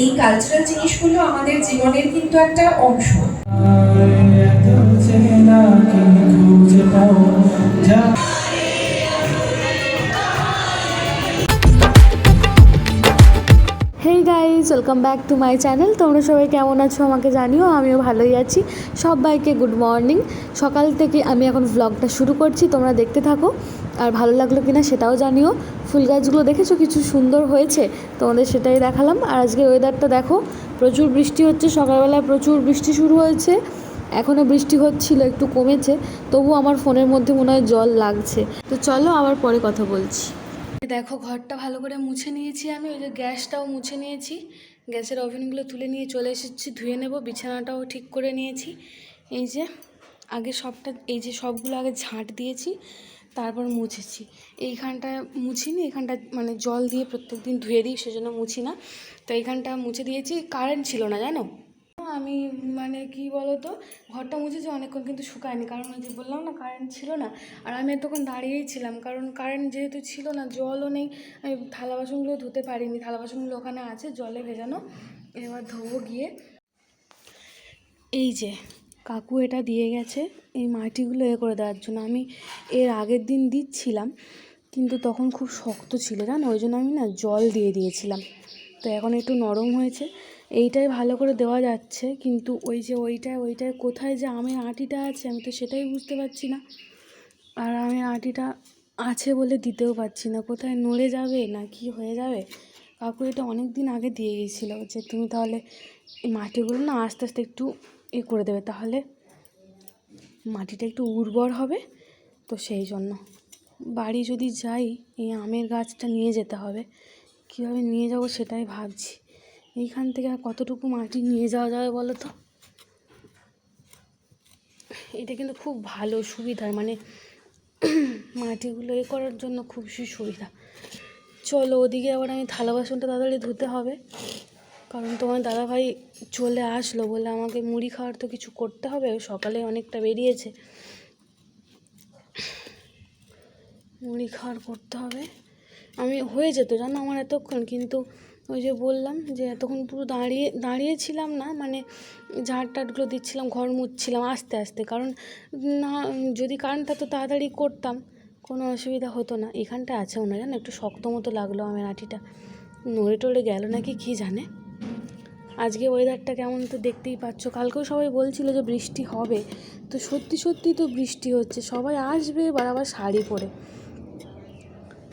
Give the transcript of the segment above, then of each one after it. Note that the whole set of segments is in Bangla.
এই কালচারাল জিনিসগুলো আমাদের জীবনের কিন্তু একটা অংশ। ব্যাক টু মাই চ্যানেল তোমরা সবাই কেমন আছো আমাকে জানিও, আমিও ভালোই আছি। সবাইকে গুড মর্নিং সকাল থেকে আমি এখন ভ্লগটা শুরু করছি, তোমরা দেখতে থাকো। আর ভালো লাগল কিনা সেটাও জানিও। ফুল গাছগুলো দেখেছ কিছু সুন্দর হয়েছে? তোমাদের সেটাই দেখালাম। আর আজকে ওয়েদারটা দেখো, প্রচুর বৃষ্টি হচ্ছে সকালবেলায় প্রচুর বৃষ্টি শুরু হয়েছে। এখনও বৃষ্টি হচ্ছিল, একটু কমেছে। তবু আমার ফোনের মধ্যে মনে হয় জল লাগছে। তো চলো আবার পরে কথা বলছি। দেখো, ঘরটা ভালো করে মুছে নিয়েছি আমি, ওই যে গ্যাসটাও মুছে নিয়েছি। গ্যাসের ওভেনগুলো তুলে নিয়ে চলে এসেছি, ধুয়ে নেব, বিছানাটাও ঠিক করে নিয়েছি। এই যে, আগে সবটা, এই যে সবগুলো আগে ঝাঁট দিয়েছি, তারপর মুছেছি। এইখানটা মুছিনি এখানটা মানে জল দিয়ে প্রত্যেক দিন ধুয়ে দিই, সেজন্য মুছি না। তো এইখানটা মুছে দিয়েছি, কারেন্ট ছিল না, জানো? আমি মানে কি বলতো, ঘরটা মুছেছি অনেকক্ষণ কিন্তু শুকায়নি। কারণ ওই যে বললাম না কারেন্ট ছিল না। আর আমি এতক্ষণ দাঁড়িয়েই ছিলাম। কারণ কারেন্ট যেহেতু ছিল না, জলও নেই। আমি থালা বাসনগুলো ধুতে পারিনি। থালা বাসনগুলো ওখানে আছে, জলে ভেজানো। এবার ধোবো গিয়ে। এই যে, কাকু এটা দিয়ে গেছে এই মাটিগুলো এ করে দেওয়ার জন্য। আমি এর আগের দিন দিচ্ছিলাম, কিন্তু তখন খুব শক্ত ছিল, জানো? ওই জন্য আমি না জল দিয়ে দিয়েছিলাম। তো এখন একটু নরম হয়েছে। এইটাই ভালো করে দেওয়া যাচ্ছে। কিন্তু ওই যে ওইটায় ওইটায় কোথায় যে আমের আটিটা আছে, আমি তো সেটাই বুঝতে পারছি না। আর আমের আটিটা আছে বলে দিতেও পারছি না। কোথায় নড়ে যাবে না কি হয়ে যাবে? কাকু এটা অনেক দিন আগে দিয়ে গিয়েছিল যে তুমি তাহলে এই মাটিগুলো না আস্তে আস্তে একটু এ করে দেবে। তাহলে মাটিটা একটু উর্বর হবে তো সেই জন্য। বাড়ি যদি যাই, এই আমের গাছটা নিয়ে যেতে হবে। কীভাবে নিয়ে যাব সেটাই ভাবছি। এইখান থেকে আর কতটুকু মাটি নিয়ে যাওয়া যাবে বলো তো? এটা কিন্তু খুব ভালো সুবিধা মানে মাটিগুলো এ করার জন্য খুব সুবিধা। চলো ওদিকে আবার আমি থালা বাসনটা তাড়াতাড়ি ধুতে হবে, কারণ তোমার দাদাভাই চলে আসলো বলে আমাকে মুড়ি খাওয়ার তো কিছু করতে হবে সকালে অনেকটা বেরিয়েছে। মুড়ি খাওয়ার করতে হবে। আমি হয়ে যেত জানো আমার এতক্ষণ, কিন্তু ওই যে বললাম যে এতক্ষণ পুরো দাঁড়িয়ে, দাঁড়িয়েছিলাম না মানে ঝাড় টাটগুলো দিচ্ছিলাম, ঘর মুছছিলাম আস্তে আস্তে। কারণ না, যদি কারেন্টটা তো তাড়াতাড়ি করতাম, কোনো অসুবিধা হতো না। এখানটা আছে ওনার জানো, একটু শক্ত মতো লাগল আমার আটিটা। নড়ে টড়ে গেল নাকি কী জানে? আজকে ওয়েদারটা কেমন তো দেখতেই পাচ্ছ। কালকেও সবাই বলছিল যে বৃষ্টি হবে। তো সত্যি সত্যি তো বৃষ্টি হচ্ছে। সবাই আসবে, এবার আবার শাড়ি পরে।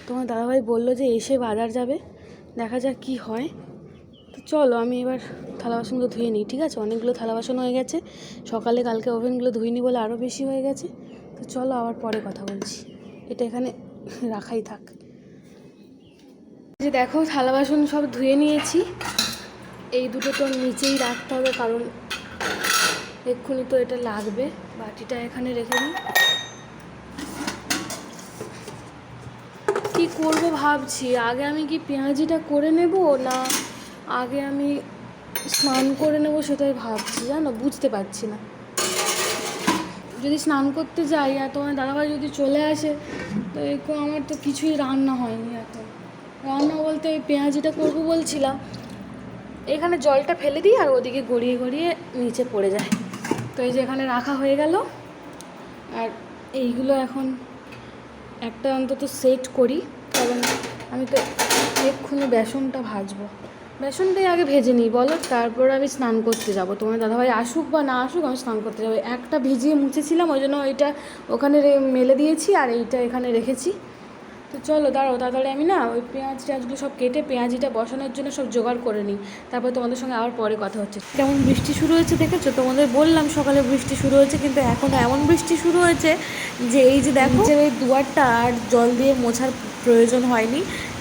তোমার দাদাভাই বলল যে এসে বাজার যাবে। দেখা যাক কি হয়। তো চলো, আমি এবার থালা বাসনগুলো ধুয়ে নিই, ঠিক আছে? অনেকগুলো থালা বাসন হয়ে গেছে। সকালে কালকে ওভেনগুলো ধুইনি বলে আরও বেশি হয়ে গেছে। তো চলো, আবার পরে কথা বলছি। এটা এখানে রাখাই থাক। যে দেখো, থালা বাসন সব ধুয়ে নিয়েছি। এই দুটো তো নিচেই রাখতে হবে, কারণ এক্ষুনি তো এটা লাগবে। বাটিটা এখানে রেখে দিই। কি করব ভাবছি? আগে আমি কি পেঁয়াজিটা করে নেব না আগে আমি স্নান করে নেব সেটাই ভাবছি, জানো? বুঝতে পারছি না। যদি স্নান করতে যাই আর তোমার দাদাভাই যদি চলে আসে, তো এরকম আমার তো কিছুই রান্না হয়নি এত রান্না বলতে ওই পেঁয়াজিটা করব বলছিলাম। এখানে জলটা ফেলে দিই আর ওদিকে গড়িয়ে গড়িয়ে নিচে পড়ে যায়। তো এই যে এখানে রাখা হয়ে গেল। আর এইগুলো এখন একটা অন্তত সেট করি, কারণ আমি তো এক্ষুনি বেসনটা ভাজবো। বেসনটাই আগে ভেজে নিই, বলো? তারপর আমি স্নান করতে যাব। তোমার দাদাভাই আসুক বা না আসুক, আমি স্নান করতে যাব। একটা ভিজিয়ে মুছেছিলাম, ওই জন্য ওইটা ওখানে মেলে দিয়েছি আর এইটা এখানে রেখেছি। তো চলো দাঁড়াও, তাড়াতাড়ি আমি না ওই পেঁয়াজ টেঁয়াজগুলো সব কেটে পেঁয়াজিটা বসানোর জন্য সব জোগাড় করে নিই। তারপর তোমাদের সঙ্গে আবার পরে কথা হচ্ছে। কেমন বৃষ্টি শুরু হয়েছে দেখেছ? তোমাদের বললাম সকালে বৃষ্টি শুরু হয়েছে, কিন্তু এখন এমন বৃষ্টি শুরু হয়েছে যে এই যে দেখো যে এই দুয়ারটা আর জল দিয়ে মোছার প্রয়োজন হয়নি।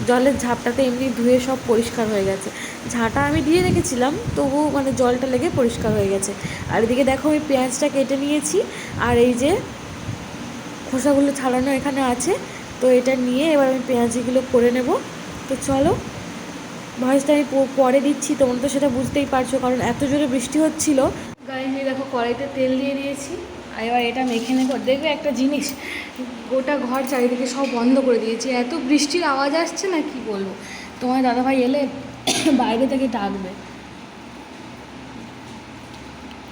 জলের ঝাপটাতে এমনি ধুয়ে সব পরিষ্কার হয়ে গেছে। ঝাঁটা আমি দিয়ে রেখেছিলাম তবু মানে জলটা লেগে পরিষ্কার হয়ে গেছে। আর এদিকে দেখো আমি পেঁয়াজটা কেটে নিয়েছি, আর এই যে খোসাগুলো ছাড়ানো এখানে আছে। তো এটা নিয়ে এবার আমি পেঁয়াজিগুলো করে নেব। তো চলো ভয়েসটা আমি পরে দিচ্ছি, তোমরা তো সেটা বুঝতেই পারছ, কারণ এত জোরে বৃষ্টি হচ্ছিল। গায়ে নিয়ে দেখো কড়াইতে তেল দিয়ে দিয়েছি, আর এবার এটা মেখে নেব। দেখবে একটা জিনিস, গোটা ঘর চারিদিকে সব বন্ধ করে দিয়েছি। এত বৃষ্টির আওয়াজ আসছে না কি বলব? তোমার দাদাভাই এলে বাইরে থেকে ডাকবে।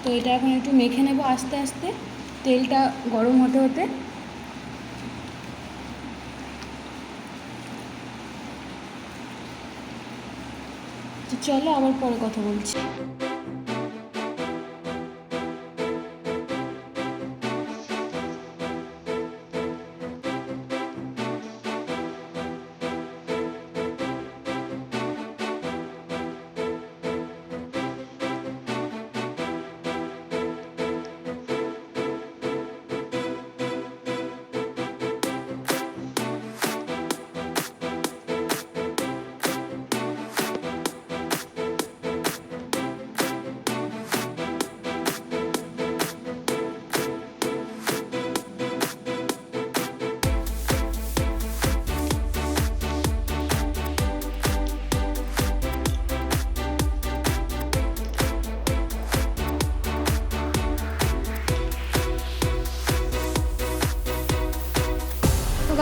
তো এটা এখন একটু মেখে নেব আস্তে আস্তে। তেলটা গরম হতে হতে চলো আবার পরে কথা বলছি।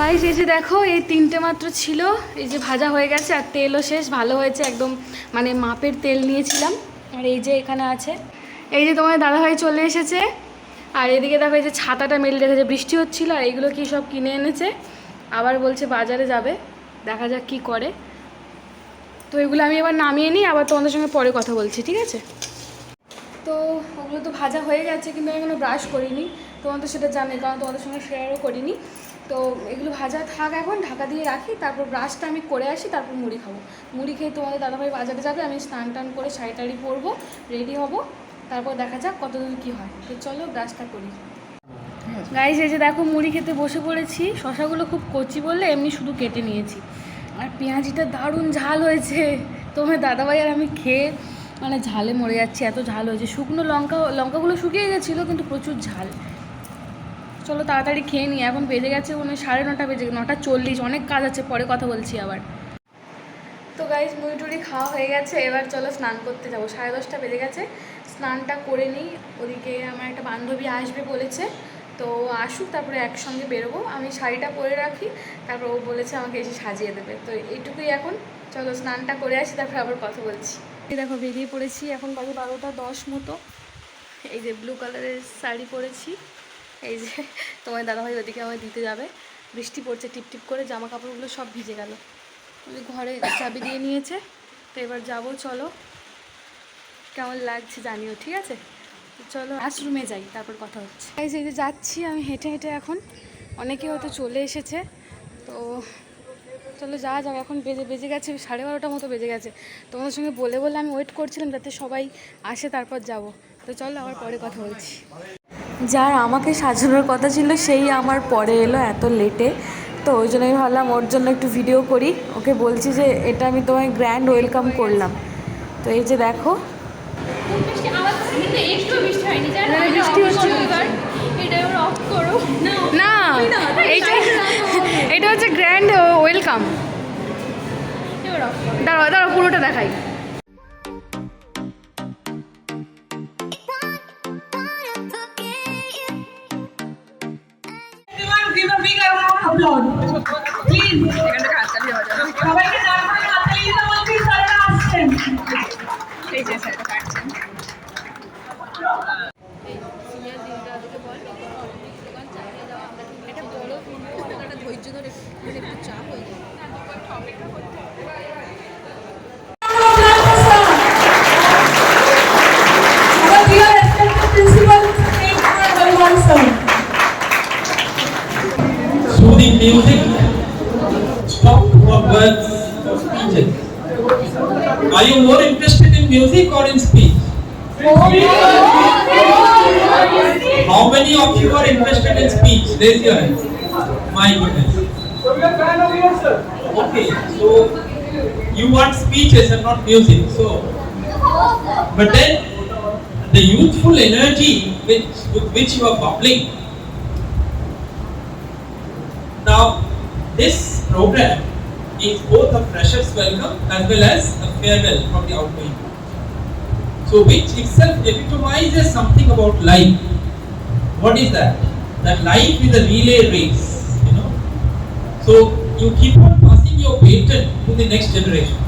গাইজ এই যে দেখো, এই তিনটে মাত্র ছিল। এই যে ভাজা হয়ে গেছে আর তেলও শেষ, ভালো হয়েছে একদম মানে মাপের তেল নিয়েছিলাম। আর এই যে এখানে আছে। এই যে তোমার দাদাভাই চলে এসেছে। আর এদিকে দেখো, এই যে ছাতাটা মেলে রেখেছে বৃষ্টি হচ্ছিল আর এইগুলো কি সব কিনে এনেছে। আবার বলছে বাজারে যাবে, দেখা যাক কি করে। তো এগুলো আমি এবার নামিয়ে নিই, আবার তোমাদের সঙ্গে পরে কথা বলছি, ঠিক আছে? তো ওগুলো তো ভাজা হয়ে গেছে, কিন্তু আমি এখনও ব্রাশ করিনি। তোমার তো সেটা জানি কারণ তোমাদের সঙ্গে শেয়ারও করিনি। তো এগুলো ভাজা থাক এখন, ঢাকা দিয়ে রাখি, তারপর ব্রাশটা আমি করে আসি, তারপর মুড়ি খাব। মুড়ি খেয়ে তোমাদের দাদাভাই বাজারে যাবে, আমি স্নান টান করে শাড়ি টাড়ি পরবো রেডি হব, তারপর দেখা যাক কতদূর কী হয়। তো চলো ব্রাশটা করি। গাইজ এই যে দেখো মুড়ি খেতে বসে পড়েছি, শশাগুলো খুব কচি বললে এমনি শুধু কেটে নিয়েছি। আর পেঁয়াজিটা দারুণ ঝাল হয়েছে। তোমার দাদাভাই আর আমি খেয়ে মানে ঝালে মরে যাচ্ছি, এত ঝাল হয়েছে। শুকনো লঙ্কা, লঙ্কাগুলো শুকিয়ে গেছিল, কিন্তু প্রচুর ঝাল। চলো তাড়াতাড়ি খেয়ে নিই, এখন বেজে গেছে মানে সাড়ে নটা বেজে নটা চল্লিশ, অনেক কাজ আছে, পরে কথা বলছি আবার। তো গাইজ মুড়ি টুড়ি খাওয়া হয়ে গেছে, এবার চলো স্নান করতে যাব, সাড়ে দশটা বেজে গেছে, স্নানটা করে নিই, ওদিকে আমার একটা বান্ধবী আসবে বলেছে, তো আসুক, তারপরে একসঙ্গে বেরোবো, আমি শাড়িটা পরে রাখি, তারপর ও বলেছে আমাকে এসে সাজিয়ে দেবে, তো এইটুকুই এখন, চলো স্নানটা করে আসি, তারপরে আবার কথা বলছি। দেখো বেরিয়ে পড়েছি, এখন বাজে বারোটা দশ মতো, এই যে ব্লু কালারের শাড়ি পরেছি। এই যে তোমার দাদাভাই ওদিকে আমায় দিতে যাবে। বৃষ্টি পড়ছে, টিপ টিপ করে জামা কাপড়গুলো সব ভিজে গেল। ঘরে চাবি দিয়ে নিয়েছে। তো এবার যাব, চলো। কেমন লাগছে জানিও, ঠিক আছে? চলো, আশ্রমে যাই, তারপর কথা হচ্ছে। এই যে এই যে যাচ্ছি আমি হেঁটে হেঁটে এখন। অনেকে হয়তো চলে এসেছে। তো চলো যাওয়া যাক, এখন বেজে বেজে গেছে, সাড়ে বারোটা মতো বেজে গেছে। তোমাদের সঙ্গে বলে বলে আমি ওয়েট করছিলাম যাতে সবাই আসে, তারপর যাব। তো চলো, আবার পরে কথা বলছি। যার আমাকে সাজানোর কথা ছিল, সেই আমার পরে এলো এত লেটে তো ওই জন্য আমি ভাবলাম ওর জন্য একটু ভিডিও করি। ওকে বলছি যে, এটা আমি তোমায় গ্র্যান্ড ওয়েলকাম করলাম। তো এই যে দেখো। না এটা হচ্ছে গ্র্যান্ড ওয়েলকাম দাঁড়াও দাঁড়াও, পুরোটা দেখাই। Stop for words or speeches. Are you more interested in music or in speech? How many of you are interested in speech? Raise your. My goodness. Okay, so you want speeches and not music. So, but then the youthful energy which with which you are bubbling Now, this program is both a freshers welcome as well as a farewell from the outgoing. So, which itself epitomizes something about life. What is that? That life is a relay race, you know. So, you keep on passing your baton to the next generation.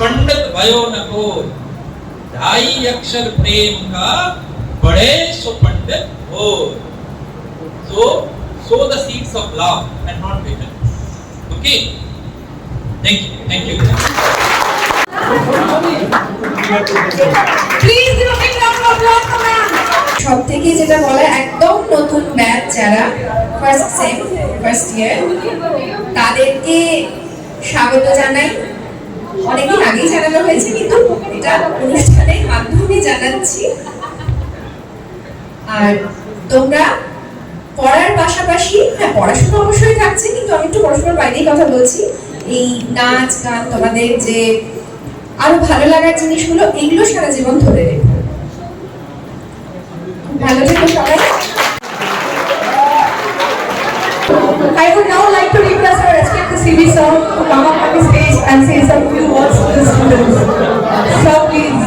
पंडित भयो न को ढाई अक्षर प्रेम का बड़े सो पंडित हो So, sow the seeds of love and not bitterness. Okay? Thank you. Thank you. Thank you. সব থেকে যেটা বলে একদম নতুন ব্যাচ যারা ফার্স্ট সেম ফার্স্ট ইয়ার তাদেরকে স্বাগত জানাই অনেকদিন আগেই জানানো হয়েছে কিন্তু এটা অনুষ্ঠানের মাধ্যমে জানাচ্ছি আর তোমরা পড়ার পাশাপাশি হ্যাঁ পড়াশোনা অবশ্যই থাকছে কিন্তু আমি একটু পড়াশোনার বাইরেই কথা বলছি এই নাচ গান তোমাদের যে আরও ভালো লাগার জিনিসগুলো এগুলো সারা জীবন ধরে রেখো ভালো থেকো সবাই I would now like to request our respected CB sir to come up on the stage and say some few words to the students. Sir, please.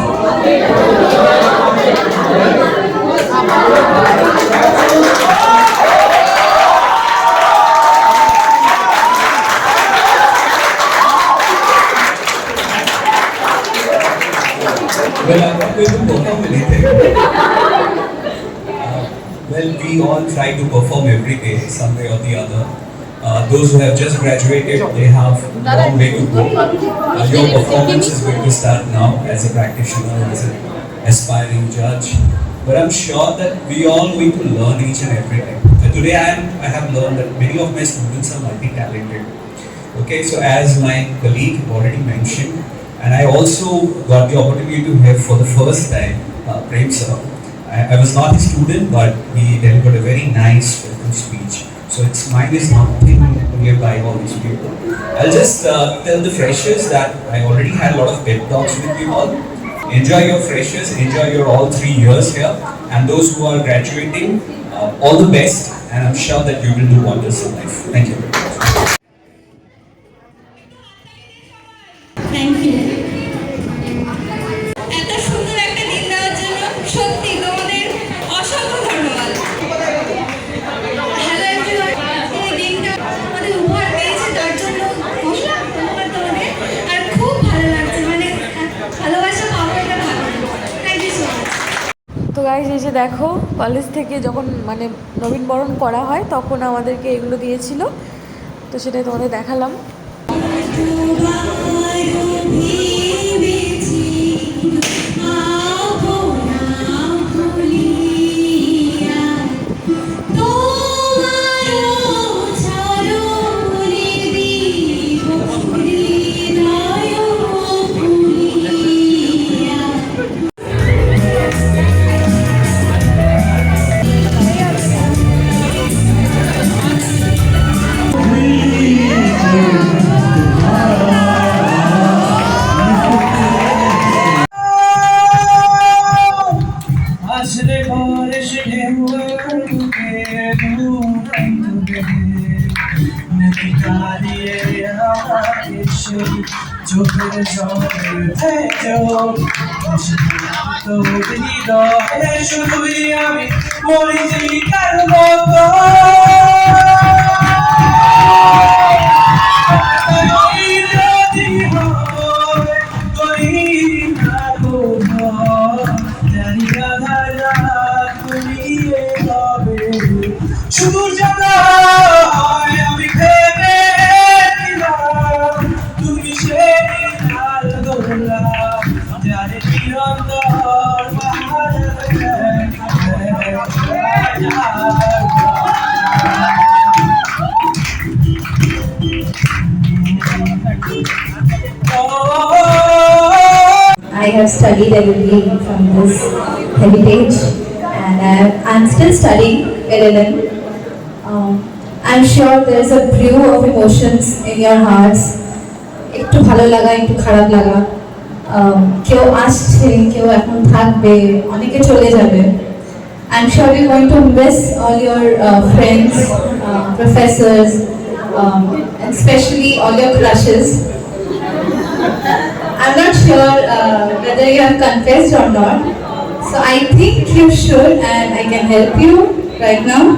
Well, I'm to perform anything. Uh, well, we all try to perform every day, some way or the other. Uh, those who have just graduated, they have a long way to go. Uh, your performance is going to start now as a practitioner, as an aspiring judge. But I'm sure that we all going to learn each and every day. Uh, today, I, am, I have learned that many of my students are multi-talented. Okay, so as my colleague already mentioned, and I also got the opportunity to hear for the first time uh, Prem sir. I, I was not a student, but he delivered a very nice welcome speech. So it's mine is nothing nearby all these people. I'll just uh, tell the freshers that I already had a lot of pep talks with you all. Enjoy your freshers, enjoy your all three years here, and those who are graduating, uh, all the best. And I'm sure that you will do wonders in life. Thank you. দেখো কলেজ থেকে যখন মানে নবীনবরণ করা হয়, তখন আমাদেরকে এগুলো দিয়েছিল। তো সেটাই তোমাদের দেখালাম। শুধুই আমি মরিচিকার মতো I've studied heavily from this heritage and I, I'm still studying LLM. Um, I'm sure there's a brew of emotions in your hearts. একটু ভালো লাগা একটু খারাপ লাগা um, কেউ আসছে কেউ এখন থাকবে অনেকে চলে যাবে I'm sure you're going to miss all your uh, friends, uh, professors, um, especially all your crushes. I'm not sure uh, whether you have confessed or not. So I think you should, and I can help you right now.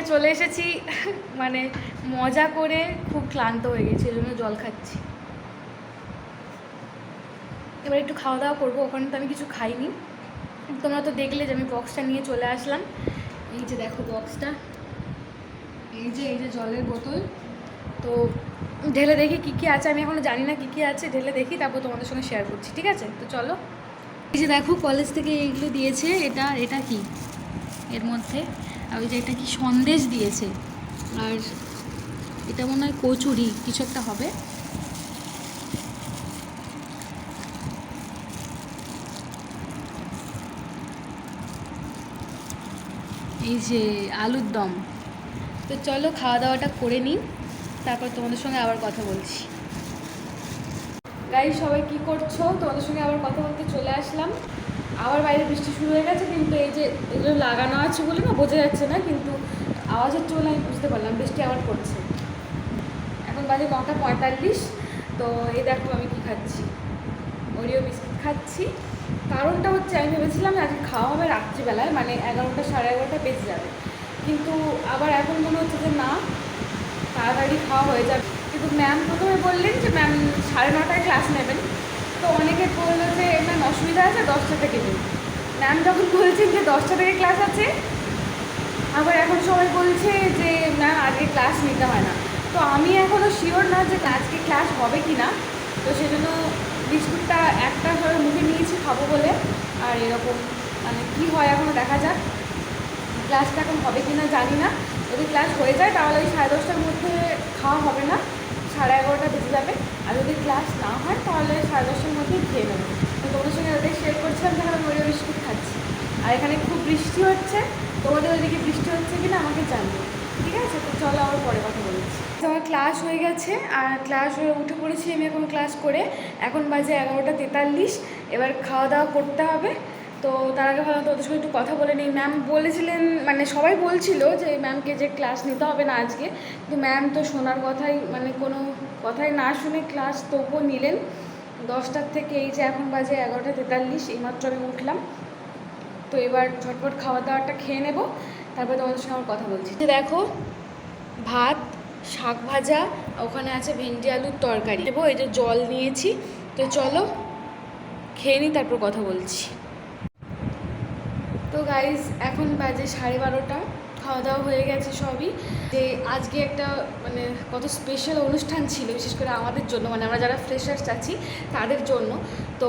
আমি চলে এসেছি মানে মজা করে খুব ক্লান্ত হয়ে গেছি, এই জন্য জল খাচ্ছি। এবার একটু খাওয়া দাওয়া করব, ওখানে তো আমি কিছু খাইনি। তোমরা তো দেখলে যে আমি বক্সটা নিয়ে চলে আসলাম। এই যে দেখো বক্সটা এই যে এই যে জলের বোতল। তো ঢেলে দেখি কী কী আছে, আমি এখনও জানি না কী কী আছে, ঢেলে দেখি, তারপর তোমাদের সঙ্গে শেয়ার করছি, ঠিক আছে? তো চলো। এই যে দেখো কলেজ থেকে এইগুলো দিয়েছে, এটা এটা কি? এর মধ্যে। আর ওই যে এটা কি সন্দেশ দিয়েছে? আর এটা মনে হয় কচুরি, কিছু একটা হবে। এই যে আলুর দম। তো চলো খাওয়া দাওয়াটা করে নিই, তারপর তোমাদের সঙ্গে আবার কথা বলছি। গাই সবাই কি করছ? তোমাদের সঙ্গে আবার কথা বলতে চলে আসলাম। আবার বাইরে বৃষ্টি শুরু হয়ে গেছে, কিন্তু এই যে এগুলো লাগানো আছে বলে না বোঝা যাচ্ছে না, কিন্তু আওয়াজ বলে আমি বুঝতে পারলাম, বৃষ্টি আবার পড়ছে। এখন বাজে নটা পঁয়তাল্লিশ, তো এই দেখো আমি কি খাচ্ছি। ওরিও বিস্কিট খাচ্ছি। কারণটা হচ্ছে আমি ভেবেছিলাম আজকে খাওয়া হবে রাত্রিবেলায় মানে এগারোটা সাড়ে এগারোটা বেজে যাবে। কিন্তু আবার এখন মনে হচ্ছে যে না, তাড়াতাড়ি খাওয়া হয়ে যাবে। কিন্তু ম্যাম প্রথমে বললেন যে ম্যাম সাড়ে নটায় ক্লাস নেবেন। তো অনেকে বলল যে, ম্যাম, অসুবিধা আছে দশটা থেকে দিন। ম্যাম যখন বলছেন যে, দশটা থেকে ক্লাস আছে? আবার এখন সবাই বলছে যে, ম্যাম আজকে ক্লাস নিতে হয় না। তো আমি এখনও শিওর না যে, আজকে ক্লাস হবে কি না। তো সেজন্য বিস্কুটটা একটা করে মুখে নিয়েছি খাব বলে। আর এরকম মানে কী হয় এখনও দেখা যাক। ক্লাসটা এখন হবে কি না জানি না। যদি ক্লাস হয়ে যায় তাহলে ওই সাড়ে দশটার মধ্যে খাওয়া হবে না। সাড়ে আর যদি ক্লাস না হয়, তাহলে সাড়ে দশটার মধ্যেই খেয়ে নেব। তো তোমাদের সঙ্গে ওটাই শেয়ার করছিলাম যখন আমি ওরিও বিস্কুট খাচ্ছি। আর এখানে খুব বৃষ্টি হচ্ছে, তোমাদের ওইদিকে বৃষ্টি হচ্ছে কি না আমাকে জানিও। ঠিক আছে? তো চলো আবার পরে কথা বলছি। তো আমার ক্লাস হয়ে গেছে, আর ক্লাস হয়ে উঠে পড়েছি আমি এখন ক্লাস করে। এখন বাজে এগারোটা তেতাল্লিশ, এবার খাওয়া দাওয়া করতে হবে। তো তার আগে ভাবলাম তোদের সঙ্গে একটু কথা বলে নিই। ম্যাম বলেছিলেন মানে সবাই বলছিল যে ম্যামকে যে ক্লাস নিতে হবে না আজকে। কিন্তু ম্যাম তো শোনার কথাই মানে কোনো কথাই না শুনে ক্লাস তবুও নিলেন। দশটার থেকে এই যে এখন বাজে এগারোটা তেতাল্লিশ, এইমাত্র আমি উঠলাম। তো এবার ঝটপট খাওয়া দাওয়াটা খেয়ে নেব, তারপরে তোমাদের সঙ্গে আমার কথা বলছি। দেখো, ভাত, শাক ভাজা ওখানে আছে ভেন্ডি আলুর তরকারি। দেবো এই যে জল নিয়েছি। তো চলো, খেয়ে নিই, তারপর কথা বলছি। তো গাইজ এখন বাজে সাড়ে বারোটা। খাওয়া দাওয়া হয়ে গেছে সবই। যে আজকে একটা মানে কত স্পেশাল অনুষ্ঠান ছিল, বিশেষ করে আমাদের জন্য মানে আমরা যারা ফ্রেশার্স আছি, তাদের জন্য। তো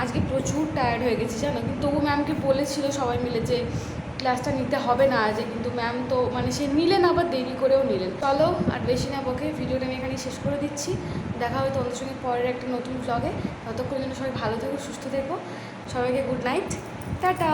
আজকে প্রচুর টায়ার্ড হয়ে গেছি, জানো? কিন্তু তবু ম্যামকে বলেছিল সবাই মিলে যে ক্লাসটা নিতে হবে না আজকে, কিন্তু ম্যাম তো মানে সে নিলেন আবার দেরি করেও নিলেন। চলো আর বেশি না বকে ভিডিওটা আমি এখানে শেষ করে দিচ্ছি। দেখা হবে তোমাদের সঙ্গে পরের একটা নতুন ব্লগে ততক্ষণ জন্য সবাই ভালো থেকো, সুস্থ থেকো। সবাইকে গুড নাইট টাটা!